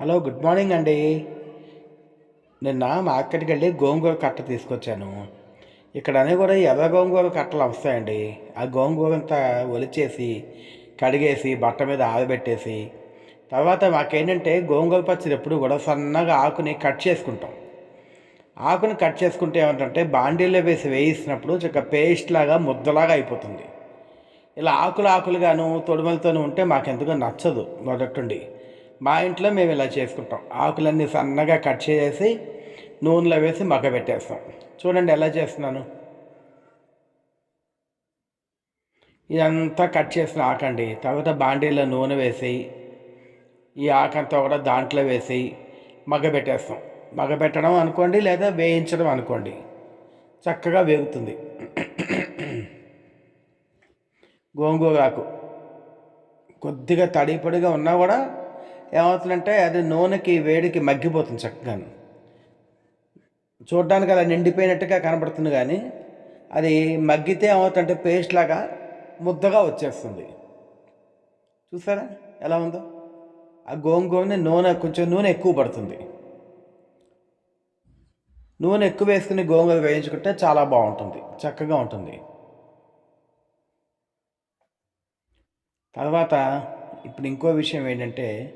Hello good morning అండి. నిన్న మార్కెట్కి వెళ్ళి గోంగూర కట్ట తీసుకొచ్చాను. ఇక్కడ అన్నీ కూడా ఎర్ర గోంగూర కట్టలు వస్తాయండి. ఆ గోంగూర అంతా ఒలిచేసి కడిగేసి బట్ట మీద ఆరబెట్టేసి తర్వాత మాకేంటంటే గోంగూర పచ్చడి ఎప్పుడు కూడా సన్నగా ఆకుని కట్ చేసుకుంటాం. ఆకుని కట్ చేసుకుంటే ఏమంటే బాండీలో వేసి వేయిస్తున్నప్పుడు చక్క పేస్ట్ లాగా ముద్దలాగా అయిపోతుంది. ఇలా ఆకులు ఆకులుగాను తొడుమలతోనూ ఉంటే మాకెందుకో నచ్చదు మొదటి మా ఇంట్లో మేము ఇలా చేసుకుంటాం. ఆకులన్నీ సన్నగా కట్ చేసి నూనెలో వేసి మగ్గబెట్టేస్తాం. చూడండి ఎలా చేస్తున్నాను. ఇదంతా కట్ చేసిన ఆకండి తర్వాత బాండీలో నూనె వేసి ఈ ఆకంతా కూడా దాంట్లో వేసి మగ్గబెట్టేస్తాం. మగ్గబెట్టడం అనుకోండి లేదా వేయించడం అనుకోండి. చక్కగా వేగుతుంది. గోంగూరాకు కొద్దిగా తడిపడిగా ఉన్నా కూడా ఏమవుతుందంటే అది నూనెకి వేడికి మగ్గిపోతుంది చక్కగాను చూడడానికి అలా నిండిపోయినట్టుగా కనబడుతుంది కానీ అది మగ్గితే ఏమవుతుందంటే పేస్ట్ లాగా ముద్దగా వచ్చేస్తుంది. చూసారా? ఎలా ఉందో? ఆ గోంగూరని నూనె కొంచెం నూనె ఎక్కువ పడుతుంది. నూనె ఎక్కువ వేసుకుని గోంగూర వేయించుకుంటే చాలా బాగుంటుంది చక్కగా ఉంటుంది. తర్వాత ఇప్పుడు ఇంకో విషయం ఏంటంటే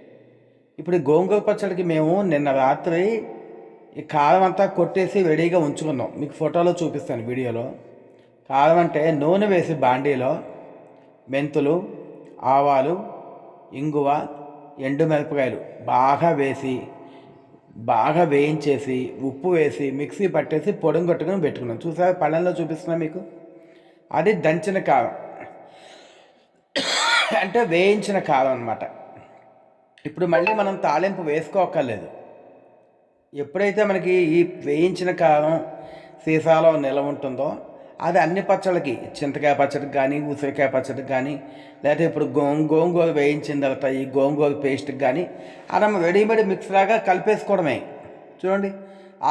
ఇప్పుడు ఈ గోంగూర పచ్చడికి మేము నిన్న రాత్రి ఈ కారం అంతా కొట్టేసి రెడీగా ఉంచుకున్నాం. మీకు ఫోటోలో చూపిస్తాను వీడియోలో. కారం అంటే నూనె వేసి బాండీలో మెంతులు ఆవాలు ఇంగువ ఎండుమిరపకాయలు బాగా వేసి బాగా వేయించేసి ఉప్పు వేసి మిక్సీ పట్టేసి పొడం కొట్టుకుని పెట్టుకున్నాం. చూసారా? పళ్ళల్లో చూపిస్తున్నా మీకు. అది దంచిన కారం. అంటే వేయించిన కారం అనమాట ఇప్పుడు మళ్ళీ మనం తాళింపు వేసుకోక్కర్లేదు. ఎప్పుడైతే మనకి ఈ వేయించిన కారం సీసాలో నిల్వ ఉంటుందో అది అన్ని పచ్చళ్ళకి చింతకాయ పచ్చడికి కానీ ఉసిరికాయ పచ్చడికి కానీ లేకపోతే ఇప్పుడు గోం గోంగూర వేయించిన తర్వాత ఈ గోంగూర పేస్ట్కి కానీ మనం రెడీమేడ్ మిక్స్లాగా కలిపేసుకోవడమే. చూడండి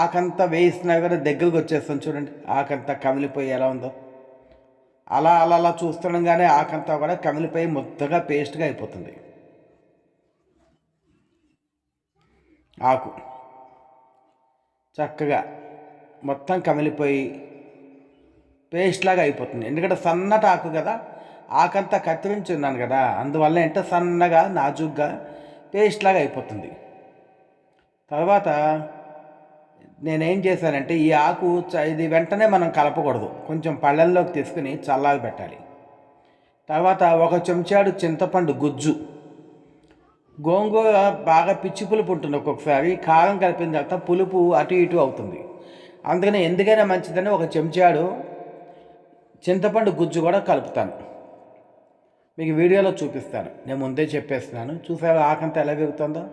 ఆకంతా వేయిస్తున్నా కూడా దగ్గరకు వచ్చేస్తాం చూడండి ఆకంతా కమిలిపోయి ఎలా ఉందో. అలా అలా అలా చూస్తుండగానే ఆకంతా కూడా కమిలిపోయి మొత్తగా పేస్ట్గా అయిపోతుంది. ఆకు. చక్కగా మొత్తం కమిలిపోయి పేస్ట్ లాగా అయిపోతుంది. ఎందుకంటే సన్నటి ఆకు కదా ఆకంతా కత్తిరించి ఉన్నాను కదా అందువల్ల ఏంటో సన్నగా నాజుగ్గా పేస్ట్ లాగా అయిపోతుంది. తర్వాత నేనేం చేశానంటే ఈ ఆకు చ- ఇది వెంటనే మనం కలపకూడదు. కొంచెం పళ్ళల్లోకి తీసుకుని చల్లారి పెట్టాలి తర్వాత ఒక చెంచాడు చింతపండు గుజ్జు. గోంగూర బాగా పిచ్చి పులుపు ఉంటుంది ఒక్కొక్కసారి కారం కలిపిన తర్వాత పులుపు అటు ఇటు అవుతుంది. అందుకని ఎందుకైనా మంచిదని ఒక చెంచాడు చింతపండు గుజ్జు కూడా కలుపుతాను. మీకు వీడియోలో చూపిస్తాను. నేను ముందే చెప్పేస్తున్నాను. చూసారా ఆకంత ఎలా వేగుతుందో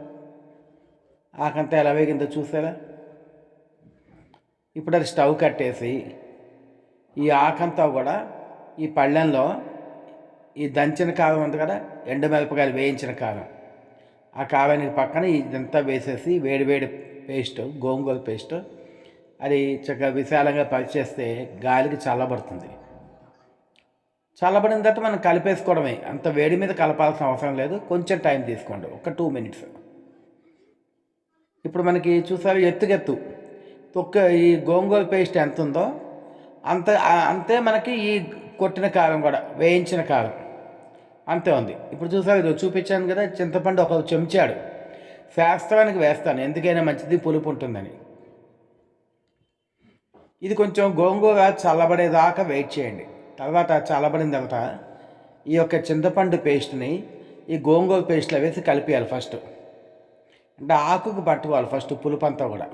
ఆకంత ఎలా వేగిందో చూసారా? ఇప్పుడు అది స్టవ్ కట్టేసి ఈ ఆకంతా కూడా ఈ పళ్ళెంలో ఈ దంచిన కారం ఉంది కదా ఎండుమిరపకాయలు వేయించిన కారం. ఆ కారానికి పక్కన ఇదంతా వేసేసి వేడి వేడి పేస్ట్ గోంగూర పేస్ట్ అది చక్కగా విశాలంగా పరిచేస్తే గాలికి చల్లబడుతుంది. చల్లబడిన తర్వాత మనం కలిపేసుకోవడమే. అంత వేడి మీద కలపాల్సిన అవసరం లేదు. కొంచెం టైం తీసుకోండి. ఒక టూ మినిట్స్. ఇప్పుడు మనకి చూసారు? ఎత్తుకెత్తు తొక్క ఈ గోంగూర పేస్ట్ ఎంత ఉందో అంత అంతే మనకి ఈ కొట్టిన కారం కూడా వేయించిన కారం. అంతే ఉంది. ఇప్పుడు చూసారు ఇది చూపించాను కదా చింతపండు ఒక చెంచాడు. శాస్త్రానికి వేస్తాను ఎందుకైనా మంచిది పులుపు ఉంటుందని. ఇది కొంచెం గోంగూర చల్లబడేదాకా వెయిట్ చేయండి. తర్వాత చల్లబడిన తర్వాత ఈ యొక్క చింతపండు పేస్ట్ని ఈ గోంగూర పేస్ట్లో వేసి కలిపేయాలి ఫస్ట్. అంటే ఆకుకు పట్టుకోవాలి ఫస్ట్ పులుపు అంతా కూడా.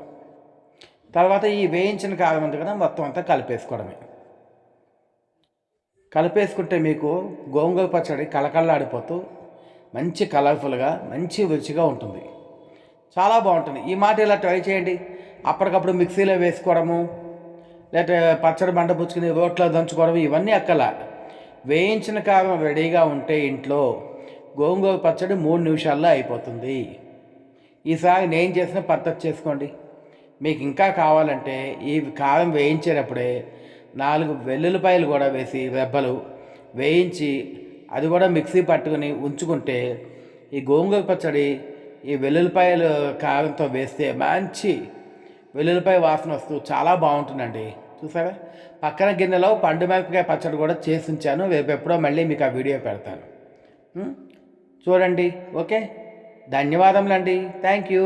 తర్వాత ఈ వేయించిన కారం ఉంది కదా మొత్తం అంతా కలిపేసుకోవడమే. కలిపేసుకుంటే మీకు గోంగూర పచ్చడి కలకల్లాడిపోతూ మంచి కలర్ఫుల్గా మంచి రుచిగా ఉంటుంది. చాలా బాగుంటుంది. ఈ మాట ఇలా ట్రై చేయండి. అప్పటికప్పుడు మిక్సీలో వేసుకోవడము లేకపోతే పచ్చడి బండ పుచ్చుకుని రోట్లో దంచుకోవడం ఇవన్నీ అక్కల. వేయించిన కారం రెడీగా ఉంటే ఇంట్లో గోంగూర పచ్చడి మూడు నిమిషాల్లో అయిపోతుంది. ఈసారి నేను చేసిన పద్ధతి చేసుకోండి. మీకు ఇంకా కావాలంటే ఈ కారం వేయించేటప్పుడే నాలుగు వెల్లుల్లిపాయలు కూడా వేసి రెబ్బలు వేయించి అది కూడా మిక్సీ పట్టుకుని ఉంచుకుంటే ఈ గోంగూర పచ్చడి ఈ వెల్లుల్లిపాయలు కారంతో వేస్తే మంచి వెల్లుల్లిపాయ వాసన వస్తూ చాలా బాగుంటుందండి. చూసారా? పక్కన గిన్నెలో పండు మిరపకాయ పచ్చడి కూడా చేసి ఉంచాను. రేపు ఎప్పుడో మళ్ళీ మీకు ఆ వీడియో పెడతాను. చూడండి. ఓకే? ధన్యవాదములండి. Thank you.